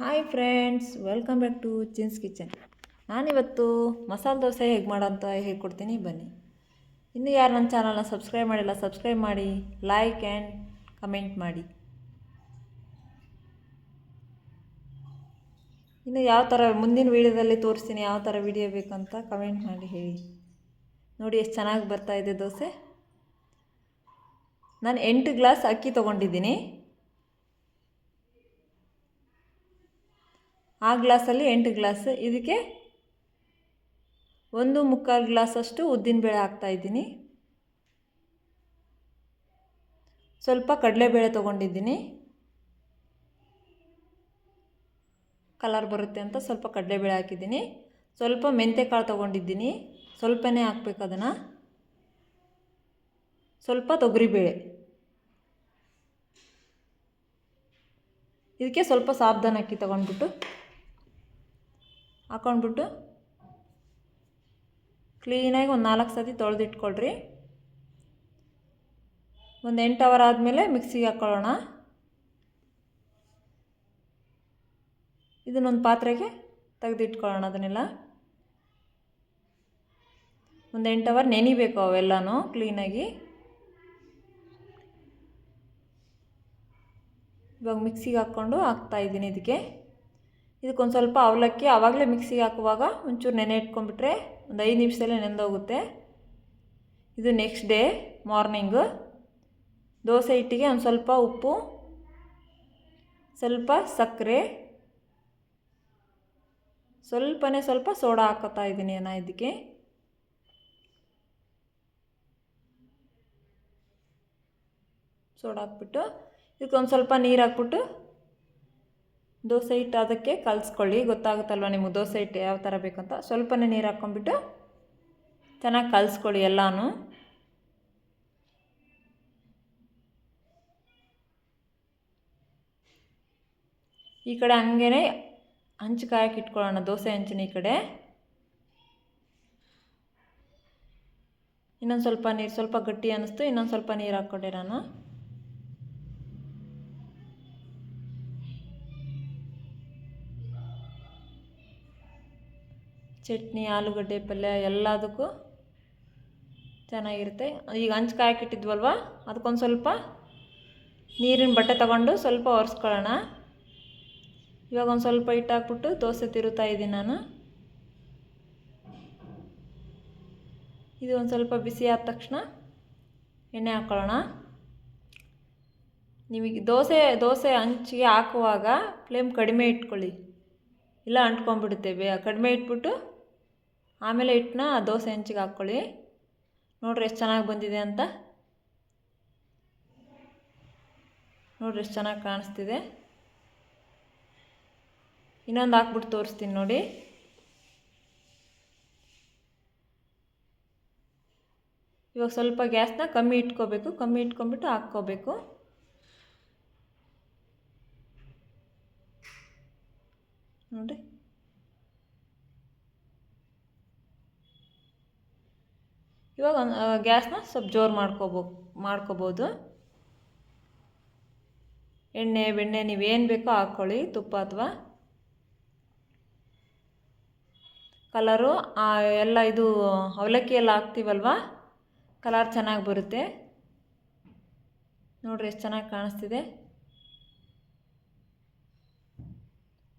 Hi friends, welcome back to Chin's kitchen. ನಾನಿವತ್ತು ಮಸಾಲೆ ದೋಸೆ ಹೇಗೆ ಮಾಡೋಂತ ಹೇಳ್ಕೊಡ್ತೀನಿ, ಬನ್ನಿ. ಇನ್ನು ಯಾರು ನನ್ನ ಚಾನಲ್ನ ಸಬ್ಸ್ಕ್ರೈಬ್ ಮಾಡಿಲ್ಲ, ಸಬ್ಸ್ಕ್ರೈಬ್ ಮಾಡಿ, ಲೈಕ್ ಆ್ಯಂಡ್ ಕಮೆಂಟ್ ಮಾಡಿ. ಇನ್ನು ಯಾವ ಥರ ಮುಂದಿನ ವೀಡಿಯೋದಲ್ಲಿ ತೋರಿಸ್ತೀನಿ, ಯಾವ ಥರ ವೀಡಿಯೋ ಬೇಕಂತ ಕಮೆಂಟ್ ಮಾಡಿ ಹೇಳಿ. ನೋಡಿ ಎಷ್ಟು ಚೆನ್ನಾಗಿ ಬರ್ತಾ ಇದೆ ದೋಸೆ. ನಾನು ಎಂಟು ಗ್ಲಾಸ್ ಅಕ್ಕಿ ತೊಗೊಂಡಿದ್ದೀನಿ. ಆ ಗ್ಲಾಸಲ್ಲಿ ಎಂಟು ಗ್ಲಾಸ್. ಇದಕ್ಕೆ ಒಂದು ಮುಕ್ಕಾಲು ಗ್ಲಾಸಷ್ಟು ಉದ್ದಿನಬೇಳೆ ಹಾಕ್ತಾಯಿದ್ದೀನಿ ಸ್ವಲ್ಪ ಕಡಲೆಬೇಳೆ ತೊಗೊಂಡಿದ್ದೀನಿ. ಕಲರ್ ಬರುತ್ತೆ ಅಂತ ಸ್ವಲ್ಪ ಕಡಲೆಬೇಳೆ ಹಾಕಿದ್ದೀನಿ. ಸ್ವಲ್ಪ ಮೆಂತ್ಯಕಾಳು ತೊಗೊಂಡಿದ್ದೀನಿ. ಸ್ವಲ್ಪನೇ ಹಾಕ್ಬೇಕು ಅದನ್ನು. ಸ್ವಲ್ಪ ತೊಗರಿಬೇಳೆ ಇದಕ್ಕೆ ಸ್ವಲ್ಪ ಸಾಬ್ದಾನ ಅಕ್ಕಿ ತೊಗೊಂಡ್ಬಿಟ್ಟು ಹಾಕೊಂಡ್ಬಿಟ್ಟು ಕ್ಲೀನಾಗಿ ಒಂದು ನಾಲ್ಕು ಸತಿ ತೊಳೆದಿಟ್ಕೊಳ್ರಿ. ಒಂದು ಎಂಟು ಅವರ್ ಆದಮೇಲೆ ಮಿಕ್ಸಿಗೆ ಹಾಕ್ಕೊಳ್ಳೋಣ ಇದನ್ನೊಂದು ಪಾತ್ರೆಗೆ ತೆಗೆದಿಟ್ಕೊಳ್ಳೋಣ ಅದನ್ನೆಲ್ಲ. ಒಂದು ಎಂಟು ಅವರ್ ನೆನಿಬೇಕು ಅವೆಲ್ಲನೂ ಕ್ಲೀನಾಗಿ. ಇವಾಗ ಮಿಕ್ಸಿಗೆ ಹಾಕ್ಕೊಂಡು ಹಾಕ್ತಾಯಿದ್ದೀನಿ ಇದಕ್ಕೆ. ಇದಕ್ಕೊಂದು ಸ್ವಲ್ಪ ಅವಲಕ್ಕಿ ಆವಾಗಲೇ ಮಿಕ್ಸಿಗೆ ಹಾಕುವಾಗ ಒಂಚೂರು ನೆನೆ ಇಟ್ಕೊಂಡ್ಬಿಟ್ರೆ ಒಂದು ಐದು ನಿಮಿಷದಲ್ಲೇ ನೆಂದೋಗುತ್ತೆ ಇದು ನೆಕ್ಸ್ಟ್ ಡೇ ಮಾರ್ನಿಂಗು ದೋಸೆ ಹಿಟ್ಟಿಗೆ ಒಂದು ಸ್ವಲ್ಪ ಉಪ್ಪು, ಸ್ವಲ್ಪ ಸಕ್ಕರೆ, ಸ್ವಲ್ಪನೇ ಸ್ವಲ್ಪ ಸೋಡಾ ಹಾಕೋತಾ ಇದ್ದೀನಿ ನಾನು ಇದಕ್ಕೆ. ಸೋಡಾ ಹಾಕ್ಬಿಟ್ಟು ಇದಕ್ಕೊಂದು ಸ್ವಲ್ಪ ನೀರು ಹಾಕ್ಬಿಟ್ಟು ದೋಸೆ ಹಿಟ್ಟು ಅದಕ್ಕೆ ಕಲಿಸ್ಕೊಳ್ಳಿ. ಗೊತ್ತಾಗುತ್ತಲ್ವ ನಿಮಗೆ ದೋಸೆ ಹಿಟ್ಟು ಯಾವ ಥರ ಬೇಕಂತ ಸ್ವಲ್ಪನೇ ನೀರು ಹಾಕ್ಕೊಂಬಿಟ್ಟು ಚೆನ್ನಾಗಿ ಕಲಿಸ್ಕೊಳ್ಳಿ ಎಲ್ಲನೂ. ಈ ಕಡೆ ಹಂಗೇ ಹಂಚು ಕಾಯಕ್ಕೆ ಇಟ್ಕೊಳ್ಳೋಣ, ದೋಸೆ ಹಂಚಿನ ಈ ಕಡೆ. ಇನ್ನೊಂದು ಸ್ವಲ್ಪ ನೀರು ಸ್ವಲ್ಪ ಗಟ್ಟಿ ಅನ್ನಿಸ್ತು, ಇನ್ನೊಂದು ಸ್ವಲ್ಪ ನೀರು ಹಾಕ್ಕೊಂಡೆ ನಾನು. ಚಟ್ನಿ, ಆಲೂಗಡ್ಡೆ, ಪಲ್ಯ ಎಲ್ಲದಕ್ಕೂ ಚೆನ್ನಾಗಿರುತ್ತೆ. ಈಗ ಹಂಚು ಕಾಯಕ್ಕಿಟ್ಟಿದ್ವಲ್ವ ಅದಕ್ಕೊಂದು ಸ್ವಲ್ಪ ನೀರಿನ ಬಟ್ಟೆ ತಗೊಂಡು ಸ್ವಲ್ಪ ಒರೆಸ್ಕೊಳ್ಳೋಣ. ಇವಾಗ ಒಂದು ಸ್ವಲ್ಪ ಹಿಟ್ಟಾಕ್ಬಿಟ್ಟು ದೋಸೆ ತಿರುತ್ತಾ ಇದ್ದೀನಿ ನಾನು. ಇದು ಒಂದು ಸ್ವಲ್ಪ ಬಿಸಿ ಆದ ತಕ್ಷಣ ಎಣ್ಣೆ ಹಾಕ್ಕೊಳ್ಳೋಣ ನಿಮಗೆ ದೋಸೆ ದೋಸೆ ಹಂಚಿಗೆ ಹಾಕುವಾಗ ಫ್ಲೇಮ್ ಕಡಿಮೆ ಇಟ್ಕೊಳ್ಳಿ. ಇಲ್ಲ ಅಂಟ್ಕೊಂಡ್ಬಿಡುತ್ತೆ ಬೇ ಕಡಿಮೆ ಇಟ್ಬಿಟ್ಟು ಆಮೇಲೆ ಹಿಟ್ಟನ್ನ ದೋಸೆ ಹೆಂಚಿಗೆ ಹಾಕ್ಕೊಳ್ಳಿ. ನೋಡ್ರಿ ಎಷ್ಟು ಚೆನ್ನಾಗಿ ಬಂದಿದೆ ಅಂತ. ನೋಡ್ರಿ ಎಷ್ಟು ಚೆನ್ನಾಗಿ ಕಾಣಿಸ್ತಿದೆ. ಇನ್ನೊಂದು ಹಾಕ್ಬಿಟ್ಟು ತೋರಿಸ್ತೀನಿ ನೋಡಿ. ಇವಾಗ ಸ್ವಲ್ಪ ಗ್ಯಾಸ್ನ ಕಮ್ಮಿ ಇಟ್ಕೋಬೇಕು, ಕಮ್ಮಿ ಇಟ್ಕೊಂಬಿಟ್ಟು ಹಾಕ್ಕೋಬೇಕು. ನೋಡಿ ಇವಾಗ ಗ್ಯಾಸ್ನ ಸ್ವಲ್ಪ ಜೋರು ಮಾಡ್ಕೋಬೋ, ಮಾಡ್ಕೋಬೋದು. ಎಣ್ಣೆ, ಬೆಣ್ಣೆ ನೀವೇನು ಬೇಕೋ ಹಾಕ್ಕೊಳ್ಳಿ ತುಪ್ಪ ಅಥವಾ ಕಲರು. ಎಲ್ಲ ಇದು ಅವಲಕ್ಕಿ ಎಲ್ಲ ಹಾಕ್ತೀವಲ್ವ? ಕಲರ್ ಚೆನ್ನಾಗಿ ಬರುತ್ತೆ. ನೋಡಿರಿ ಎಷ್ಟು ಚೆನ್ನಾಗಿ ಕಾಣಿಸ್ತಿದೆ.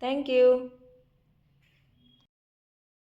Thank you.